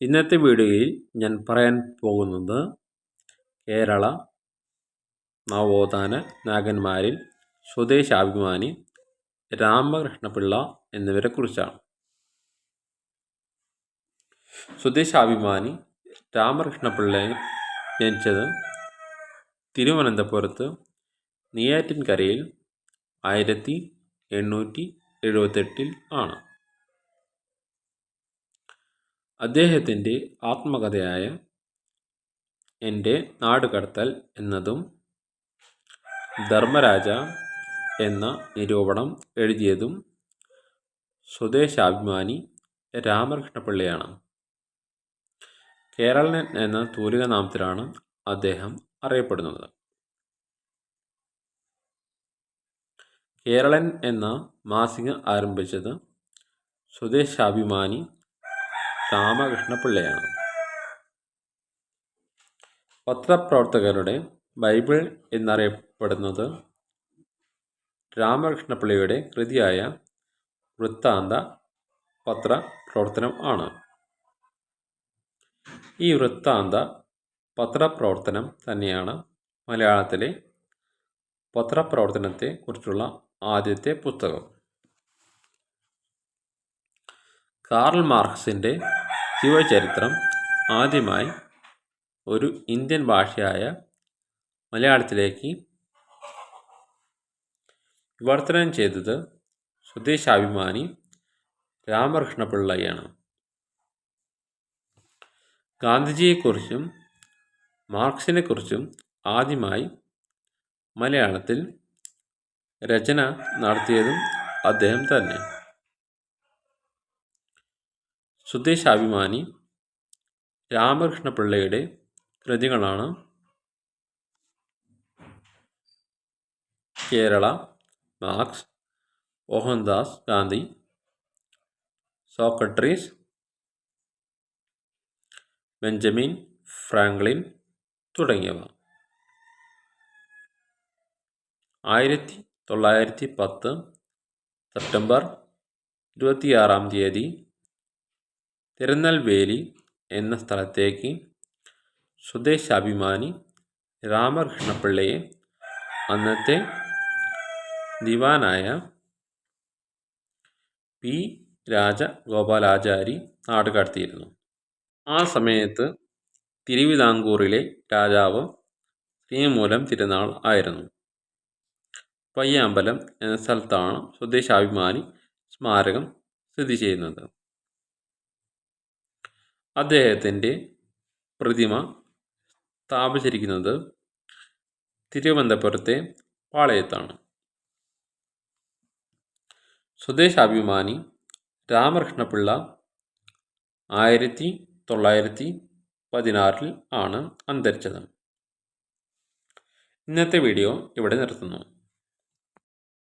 ഇന്നത്തെ വീഡിയോയിൽ ഞാൻ പറയാൻ പോകുന്നത് കേരള നവോത്ഥാന നായകന്മാരിൽ സ്വദേശാഭിമാനി രാമകൃഷ്ണപിള്ള എന്നിവരെക്കുറിച്ചാണ് സ്വദേശാഭിമാനി രാമകൃഷ്ണപിള്ളയെ ജനിച്ചത് തിരുവനന്തപുരത്ത് നെയ്യാറ്റിൻകരയിൽ ആയിരത്തി എണ്ണൂറ്റി എഴുപത്തെട്ടിൽ ആണ്. അദ്ദേഹത്തിന്റെ ആത്മകഥയായ എന്റെ നാടുകടത്തൽ എന്നതും ധർമ്മരാജ എന്ന നിരൂപണം എഴുതിയതും സ്വദേശാഭിമാനി രാമകൃഷ്ണപിള്ളയാണ്. കേരള എന്ന തൂലിക നാമത്തിലാണ് അദ്ദേഹം അറിയപ്പെടുന്നത്. കേരളൻ എന്ന മാസിക ആരംഭിച്ചത് സ്വദേശാഭിമാനി രാമകൃഷ്ണപിള്ളയാണ്. പത്രപ്രവർത്തകരുടെ ബൈബിൾ എന്നറിയപ്പെടുന്നത് രാമകൃഷ്ണപിള്ളയുടെ കൃതിയായ വൃത്താന്ത പത്ര പ്രവർത്തനം ആണ്. ഈ വൃത്താന്ത പത്രപ്രവർത്തനം തന്നെയാണ് മലയാളത്തിലെ പത്രപ്രവർത്തനത്തെ കുറിച്ചുള്ള ആദ്യത്തെ പുസ്തകം. കാർൽ മാർക്സിന്റെ ജീവചരിത്രം ആദ്യമായി ഒരു ഇന്ത്യൻ ഭാഷയായ മലയാളത്തിലേക്ക് വിവർത്തനം ചെയ്തത് സ്വദേശാഭിമാനി രാമകൃഷ്ണപിള്ളയാണ്. ഗാന്ധിജിയെക്കുറിച്ചും മാർക്സിനെക്കുറിച്ചും ആദ്യമായി മലയാളത്തിൽ രചന നടത്തിയതും അദ്ദേഹം തന്നെ. സ്വദേശാഭിമാനി രാമകൃഷ്ണപിള്ളയുടെ കൃതികളാണ് Karl Marx Mohandas Gandhi Socrates Benjamin Franklin തുടങ്ങിയവ. ആയിരത്തി തൊള്ളായിരത്തി പത്ത് സെപ്റ്റംബർ ഇരുപത്തിയാറാം തീയതി തിരുനെൽവേലി എന്ന സ്ഥലത്തേക്ക് സ്വദേശാഭിമാനി രാമകൃഷ്ണപിള്ളയെ അന്നത്തെ ദിവാനായ പി. രാജഗോപാലാചാരി നാടുകടത്തിയിരുന്നു. ആ സമയത്ത് തിരുവിതാംകൂറിലെ രാജാവ് ശ്രീമൂലം തിരുനാൾ ആയിരുന്നു. പയ്യാമ്പലം എന്ന സ്ഥലത്താണ് സ്വദേശാഭിമാനി സ്മാരകം സ്ഥിതി ചെയ്യുന്നത്. അദ്ദേഹത്തിന്റെ പ്രതിമ സ്ഥാപിച്ചിരിക്കുന്നത് തിരുവനന്തപുരത്തെ പാളയത്താണ്. സ്വദേശാഭിമാനി രാമകൃഷ്ണപിള്ള ആയിരത്തി തൊള്ളായിരത്തി പതിനാറിൽ ആണ് അന്തരിച്ചത്. ഇന്നത്തെ വീഡിയോ ഇവിടെ നിർത്തുന്നു.